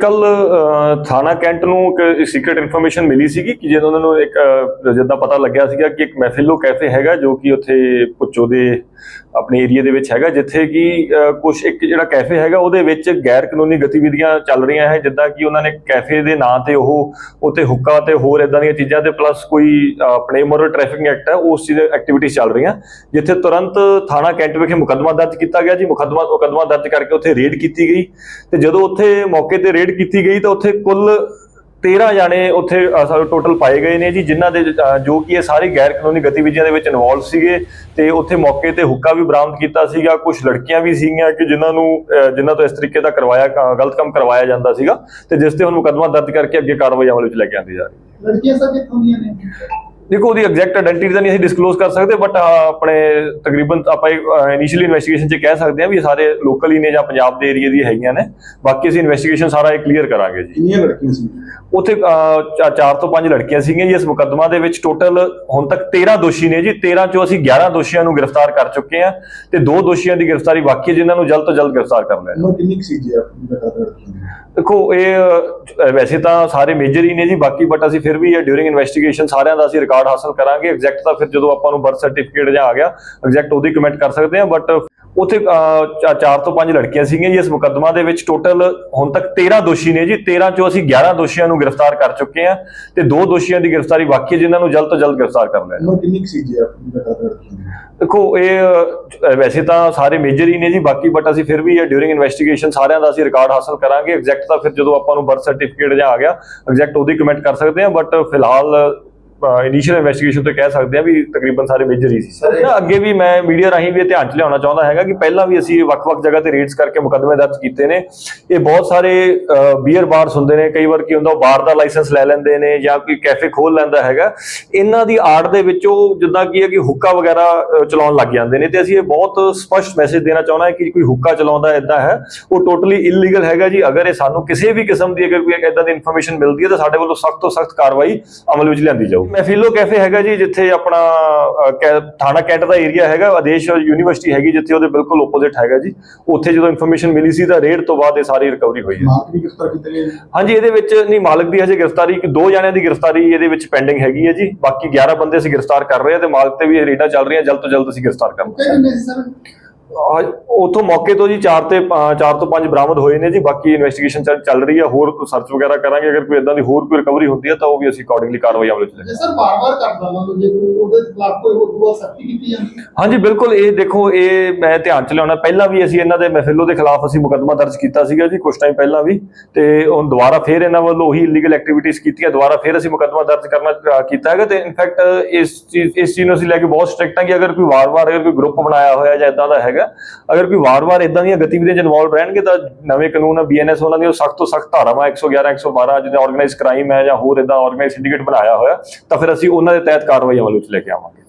ਕੱਲ ਥਾਣਾ ਕੈਂਟ ਨੂੰ ਇੱਕ ਸੀਕ੍ਰੀਟ ਇਨਫੋਰਮੇਸ਼ਨ ਮਿਲੀ ਸੀਗੀ ਕਿ ਜਦੋਂ ਉਹਨਾਂ ਨੂੰ ਇੱਕ ਅਹ, ਜਿੱਦਾਂ ਪਤਾ ਲੱਗਿਆ ਸੀਗਾ ਕਿ ਇੱਕ ਮਹਿਫਿਲੋ ਕੈਫੇ ਹੈਗਾ ਜੋ ਕਿ ਉੱਥੇ ਪੁੱਚੋ ਦੇ ਆਪਣੇ ਏਰੀਆ ਦੇ ਵਿੱਚ ਹੈਗਾ, ਜਿੱਥੇ ਕਿ ਕੁਝ ਇੱਕ ਜਿਹੜਾ ਕੈਫੇ ਹੈਗਾ, ਉਹਦੇ ਵਿੱਚ ਗੈਰ ਕਾਨੂੰਨੀ ਗਤੀਵਿਧੀਆਂ ਚੱਲ ਰਹੀਆਂ ਹੈ, ਜਿੱਦਾਂ ਕਿ ਉਹਨਾਂ ਨੇ ਕੈਫੇ ਦੇ ਨਾਂ ਤੇ ਉਹ ਉੱਥੇ ਹੁੱਕਾ ਤੇ ਹੋਰ ਇਦਾਂ ਦੀਆਂ ਚੀਜ਼ਾਂ ਤੇ ਪਲੱਸ ਕੋਈ ਆਪਣੇ ਮੋਰਲ ਟ੍ਰੈਫਿਕਿੰਗ ਐਕਟ ਹੈ, ਉਸ ਚੀਜ਼ ਐਕਟੀਵਿਟੀਜ਼ ਚੱਲ ਰਹੀਆਂ, ਜਿੱਥੇ ਤੁਰੰਤ ਥਾਣਾ ਕੈਂਟ ਵਿਖੇ ਮੁਕੱਦਮਾ ਦਰਜ ਕੀਤਾ ਗਿਆ ਜੀ, ਮੁਕੱਦਮਾ ਮੁਕੱਦਮਾ ਦਰਜ ਕਰਕੇ ਉੱਥੇ ਰੇਡ ਕੀਤੀ ਗਈ ਤੇ ਜਦੋਂ ਉੱਥੇ ਮੌਕੇ ਤੇ ਰੇਡ ਕੀਤੀ ਗਈ ਤਾਂ ਉੱਥੇ ਕੁੱਲ 13 ਜਾਣੇ ਉੱਥੇ ਟੋਟਲ ਪਾਏ ਗਏ ਨੇ ਜੀ ਜਿਨ੍ਹਾਂ ਦੇ ਜੋ ਕਿ ਇਹ ਸਾਰੇ ਗੈਰ ਕਾਨੂੰਨੀ ਗਤੀਵਿਧੀਆਂ ਦੇ ਵਿੱਚ ਇਨਵੋਲਵ ਸੀਗੇ ਤੇ ਉੱਥੇ ਮੌਕੇ ਤੇ ਹੁੱਕਾ ਵੀ ਬਰਾਮਦ ਕੀਤਾ ਸੀਗਾ ਕੁਝ ਲੜਕੀਆਂ ਵੀ ਸੀਗੀਆਂ ਕਿ ਜਿਨ੍ਹਾਂ ਨੂੰ ਅ, ਜਿਨ੍ਹਾਂ ਤੋਂ ਇਸ ਤਰੀਕੇ ਦਾ ਕਰਵਾਇਆ ਗਲਤ ਕੰਮ ਕਰਵਾਇਆ ਜਾਂਦਾ ਸੀਗਾ ਤੇ ਜਿਸ ਤੇ ਹੁਣ ਮੁਕੱਦਮਾ ਦਰਜ ਕਰਕੇ ਅੱਗੇ ਕਾਰਵਾਈ ਅਮਲ ਵਿੱਚ ਲੈ ਕੇ ਆਂਦੀ ਜਾ ਰਹੀ ਹੈ। ਲੜਕੀਆਂ ਸਭ ਕਿੱਥੋਂ ਦੀਆਂ ਨੇ? ਦੇਖੋ ਉਹਦੀ ਐਗਜ਼ੈਕਟ ਆਇਡੈਂਟੀ ਤਾਂ ਨਹੀਂ ਅਸੀਂ ਡਿਸਕਲੋਜ਼ ਕਰ ਸਕਦੇ ਬਟ ਆਪਣੇ ਤਕਰੀਬਨ ਆਪਾਂ ਇਨੀਸ਼ੀਅਲੀ ਇਨਵੈਸਟੀਗੇਸ਼ਨ 'ਚ ਕਹਿ ਸਕਦੇ ਹਾਂ ਵੀ ਇਹ ਸਾਰੇ ਲੋਕਲ ਹੀ ਨੇ ਜਾਂ ਪੰਜਾਬ ਦੇ ਏਰੀਆ ਦੀ ਹੈਗੀਆਂ ਨੇ। ਬਾਕੀ ਅਸੀਂ ਇਨਵੈਸਟੀਗੇਸ਼ਨ ਸਾਰਾ ਇਹ ਕਲੀਅਰ ਕਰਾਂਗੇ ਜੀ। ਕਿੰਨੀਆਂ ਲੜਕੀਆਂ ਸੀ? ਉੱਥੇ ਚਾਰ ਤੋਂ ਪੰਜ ਲੜਕੀਆਂ ਸੀਗੀਆਂ ਜੀ ਇਸ ਮੁਕੱਦਮਾ ਦੇ ਵਿੱਚ। ਟੋਟਲ ਹੁਣ ਤੱਕ 13 ਦੋਸ਼ੀ ਨੇ ਜੀ। 13 ਚੋਂ ਅਸੀਂ 11 ਦੋਸ਼ੀਆਂ ਨੂੰ ਗ੍ਰਿਫਤਾਰ ਕਰ ਚੁੱਕੇ ਹਾਂ ਤੇ ਦੋ ਦੋਸ਼ੀਆਂ ਦੀ ਗ੍ਰਿਫਤਾਰੀ ਬਾਕੀ ਹੈ ਜਿਨ੍ਹਾਂ ਨੂੰ ਜਲਦ ਤੋਂ ਜਲਦ ਗ੍ਰਿਫਤਾਰ ਕਰ ਲਿਆ ਉਮਰ ਕਿੰਨੀ ਸੀ ਜੀ ਦੇਖੋ ਇਹ ਵੈਸੇ ਤਾਂ ਸਾਰੇ ਮੇਜਰ ਹੀ ਨੇ ਜੀ ਬਾਕੀ ਬਟ ਅਸੀਂ ਫਿਰ ਵੀ ਡਿਊਰਿੰਗ ਇਨਵੈਸਟੀਗੇਸ਼ਨ ਸਾਰਿਆਂ ਦਾ ਅਸੀਂ ਰਿਕਾਰਡ ਹਾਸਲ ਕਰਾਂਗੇ। ਐਗਜ਼ੈਕਟ ਤਾਂ ਫਿਰ ਜਦੋਂ ਆਪਾਂ ਨੂੰ ਬਰਥ ਸਰਟੀਫਿਕੇਟ ਜਾਂ ਆ ਗਿਆ ਐਗਜ਼ੈਕਟ ਉਹਦੀ ਕਮੈਂਟ ਕਰ ਸਕਦੇ ਹਾਂ ਬਟ ਉੱਥੇ ਅਹ, ਚਾ- ਚਾਰ ਤੋਂ ਪੰਜ ਲੜਕੀਆਂ ਸੀਗੀਆਂ ਜੀ ਇਸ ਮੁਕੱਦਮਾ ਦੇ ਵਿੱਚ। ਟੋਟਲ ਹੁਣ ਤੱਕ 13 ਦੋਸ਼ੀ ਨੇ ਜੀ। 13 ਚੋਂ ਅਸੀਂ 11 ਦੋਸ਼ੀਆਂ ਨੂੰ ਗ੍ਰਿਫਤਾਰ ਕਰ ਚੁੱਕੇ ਹਾਂ ਤੇ ਦੋ ਦੋਸ਼ੀਆਂ ਦੀ ਗ੍ਰਿਫਤਾਰੀ ਬਾਕੀ ਹੈ ਜਿਨ੍ਹਾਂ ਨੂੰ ਜਲਦ ਤੋਂ ਜਲਦ ਗ੍ਰਿਫਤਾਰ ਕਰ ਲਿਆ ਉਮਰ ਕਿੰਨੀ ਸੀ ਜੀ ਦੇਖੋ ਇਹ ਵੈਸੇ ਤਾਂ ਸਾਰੇ ਮੇਜਰ ਹੀ ਨੇ ਜੀ ਬਾਕੀ ਬਟ ਅਸੀਂ ਫਿਰ ਵੀ ਡਿਊਰਿੰਗ ਇਨਵੈਸਟੀਗੇਸ਼ਨ ਸਾਰਿਆਂ ਦਾ ਅਸੀਂ ਰਿਕਾਰਡ ਹਾਸਲ ਕਰਾਂਗੇ। ਐਗਜ਼ੈਕਟ ਤਾਂ ਫਿਰ ਜਦੋਂ ਆਪਾਂ ਨੂੰ ਬਰਥ ਸਰਟੀਫਿਕੇਟ ਜਾਂ ਆ ਗਿਆ ਐਗਜ਼ੈਕਟ ਉਹਦੀ ਕਮੈਂਟ ਕਰ ਸਕਦੇ ਹਾਂ ਬਟ ਫਿਲਹਾਲ ਇਨੀਸ਼ੀਅਲ ਇਨਵੈਸਟੀਗੇਸ਼ਨ ਤੋਂ ਕਹਿ ਸਕਦੇ ਹਾਂ ਵੀ ਤਕਰੀਬਨ ਸਾਰੇ ਮੇਜਰ ਹੀ ਸੀ। ਇਹ- ਅੱਗੇ ਵੀ ਮੈਂ ਮੀਡੀਆ ਰਾਹੀਂ ਵੀ ਧਿਆਨ ਚ ਲਿਆਉਣਾ ਚਾਹੁੰਦਾ ਹੈਗਾ ਕਿ ਪਹਿਲਾਂ ਵੀ ਅਸੀਂ ਵੱਖ-ਵੱਖ ਜਗ੍ਹਾ ਤੇ ਰੇਡਸ ਕਰਕੇ ਮੁਕੱਦਮੇ ਦਰਜ ਕੀਤੇ ਨੇ। ਇਹ ਬਹੁਤ ਸਾਰੇ ਬੀਅਰ ਬਾਰਸ ਹੁੰਦੇ ਨੇ ਕਈ ਵਾਰ ਕੀ ਹੁੰਦਾ ਉਹ ਬਾਰ ਦਾ ਲਾਇਸੈਂਸ ਲੈ ਲੈਂਦੇ ਨੇ ਜਾਂ ਕੋਈ ਕੈਫੇ ਖੋਲ ਲੈਂਦਾ ਹੈਗਾ। ਇਹਨਾਂ ਦੀ ਆੜ ਦੇ ਵਿੱਚ ਉਹ ਜਿੱਦਾਂ ਕੀ ਹੈ ਕਿ ਹੁੱਕਾ ਵਗੈਰਾ ਚਲਾਉਣ ਲੱਗ ਜਾਂਦੇ ਨੇ ਤੇ ਅਸੀਂ ਇਹ ਬਹੁਤ ਸਪਸ਼ਟ ਮੈਸੇਜ ਦੇਣਾ ਚਾਹੁੰਦਾ ਹਾਂ ਕਿ ਕੋਈ ਹੁੱਕਾ ਚਲਾਉਂਦਾ ਇਦਾਂ ਹੈ। ਉਹ ਟੋਟਲੀ ਇਲੀਗਲ ਹੈਗਾ ਜੀ। ਅਗਰ ਇਹ ਸਾਨੂੰ ਕਿਸੇ ਵੀ ਕਿਸਮ ਦੀ ਅਗਰ ਕੋਈ ਇਦਾਂ ਦੀ ਇਨਫੋਰਮੇਸ਼ਨ ਮਿਲਦੀ ਹੈ ਤਾਂ ਸਾਡੇ ਵੱਲੋਂ ਸਖਤ ਤੋਂ ਸਖਤ ਕਾਰਵਾਈ ਅਮਲ ਵਿੱਚ ਲਿਆਂਦੀ ਜਾਊ ਮਹਿਫਿਲੋ ਕੈਫੇ ਹੈਗਾ ਜੀ ਜਿੱਥੇ ਆਪਣਾ ਥਾਣਾ ਕੈਂਟ ਦਾ ਏਰੀਆ ਹੈਗਾ ਆਦੇਸ਼ ਯੂਨੀਵਰਸਿਟੀ ਹੈਗੀ ਜਿੱਥੇ ਉਹਦੇ ਬਿਲਕੁਲ ਆਪੋਜ਼ਿਟ ਹੈਗਾ ਜੀ। ਉੱਥੇ ਜਦੋਂ ਇਨਫੋਰਮੇਸ਼ਨ ਮਿਲੀ ਸੀ ਤਾਂ ਰੇਡ ਤੋਂ ਬਾਅਦ ਇਹ ਸਾਰੀ ਰਿਕਵਰੀ ਹੋਈ ਹੈ। ਹਾਂਜੀ ਇਹਦੇ ਵਿੱਚ ਨਹੀਂ ਮਾਲਕ ਦੀ ਹਜੇ ਗ੍ਰਿਫਤਾਰੀ ਦੋ ਜਣਿਆਂ ਦੀ ਗ੍ਰਿਫਤਾਰੀ ਇਹਦੇ ਵਿੱਚ ਪੈਂਡਿੰਗ ਹੈਗੀ ਹੈ ਜੀ। ਬਾਕੀ 11 ਬੰਦੇ ਅਸੀਂ ਗ੍ਰਿਫਤਾਰ ਕਰ ਰਹੇ ਹਾਂ ਤੇ ਮਾਲਕ ਤੇ ਵੀ ਰੇਡਾਂ ਚੱਲ ਰਹੀਆਂ ਜਲਦ ਤੋਂ ਜਲਦ ਅਸੀਂ ਗ੍ਰਿਫਤਾਰ ਕਰਾਂਗੇ ਉਥੋਂ ਮੌਕੇ ਤੋਂ ਜੀ 4 ਤੇ 4 ਤੋਂ 5 ਬਰਾਮਦ ਹੋਏ ਨੇ ਜੀ। ਬਾਕੀ ਇਨਵੈਸਟੀਗੇਸ਼ਨ ਚੱਲ ਰਹੀ ਹੈ। ਹੋਰ ਸਰਚ ਵਗੈਰਾ ਕਰਾਂਗੇ। ਅਗਰ ਕੋਈ ਇਦਾਂ ਦੀ ਹੋਰ ਕੋਈ ਰਿਕਵਰੀ ਹੁੰਦੀ ਹੈ ਤਾਂ ਉਹ ਵੀ ਅਸੀਂ ਅਕੋਰਡਿੰਗਲੀ ਕਾਰਵਾਈ ਅਮਲ ਵਿੱਚ ਲੈ ਜੇ ਸਰ ਬਾਰ-ਬਾਰ ਕਰਦਾ ਨਾ ਜੇ ਉਹਦੇ ਖਿਲਾਫ ਕੋਈ ਹੋਰ ਦੁਆ ਸਖਤੀ ਕੀਤੀ ਜਾਂਦੀ ਹਾਂਜੀ ਬਿਲਕੁਲ। ਇਹ ਦੇਖੋ ਇਹ ਮੈਂ ਧਿਆਨ ਚ ਲਿਆਉਣਾ। ਪਹਿਲਾਂ ਵੀ ਅਸੀਂ ਇਹਨਾਂ ਦੇ ਮਹਿਫਿਲੋ ਦੇ ਖਿਲਾਫ ਅਸੀਂ ਮੁਕੱਦਮਾ ਦਰਜ ਕੀਤਾ ਸੀਗਾ ਜੀ ਕੁਝ ਟਾਈਮ ਪਹਿਲਾਂ ਵੀ। ਤੇ ਹੁਣ ਦੁਬਾਰਾ ਫੇਰ ਇਹਨਾਂ ਵੱਲੋਂ ਉਹੀ ਇਲੀਗਲ ਐਕਟੀਵਿਟੀਜ਼ ਕੀਤੀਆਂ। ਦੁਬਾਰਾ ਫੇਰ ਅਸੀਂ ਮੁਕੱਦਮਾ ਦਰਜ ਕਰਨਾ ਕੀਤਾ ਹੈਗਾ। ਤੇ ਇਨਫੈਕਟ ਇਸ ਚੀਜ਼ ਇਸ ਚੀਜ਼ ਨੂੰ ਅਸੀਂ ਲੈ ਕੇ ਬਹੁਤ ਸਟ੍ਰਿਕਟ ਹਾਂ ਕਿ ਅਗਰ ਕੋਈ ਵਾਰ-ਵਾਰ ਅਗਰ ਕੋਈ ਗਰੁੱਪ ਬਣਾਇਆ ਹੋਇਆ ਜਾਂ ਇਦਾਂ ਦਾ ਹੈਗਾ ਅਗਰ ਕੋਈ ਵਾਰ-ਵਾਰ ਇਦਾਂ ਦੀਆਂ ਗਤੀਵਿਧੀਆਂ 'ਚ ਇਨਵੋਲਵ ਰਹਿਣਗੇ ਤਾਂ ਨਵੇਂ ਕਾਨੂੰਨ ਆ ਬੀਐਨਐਸ ਉਹਨਾਂ ਦੀਆਂ ਸਖਤ ਤੋਂ ਸਖਤ ਧਾਰਾਵਾਂ 111 112 ਜਿਹਦੇ ਆਰਗੇਨਾਈਜ਼ ਕ੍ਰਾਈਮ ਹੈ ਜਾਂ ਹੋਰ ਇਦਾਂ ਆਰਗੇਨਾਈਜ਼ ਸਿੰਡੀਕੇਟ ਬਣਾਇਆ ਹੋਇਆ, ਤਾਂ ਫਿਰ ਅਸੀਂ ਉਹਨਾਂ ਦੇ ਤਹਿਤ ਕਾਰਵਾਈ ਅਮਲ ਵਿੱਚ ਲੈ ਕੇ ਆਵਾਂਗੇ।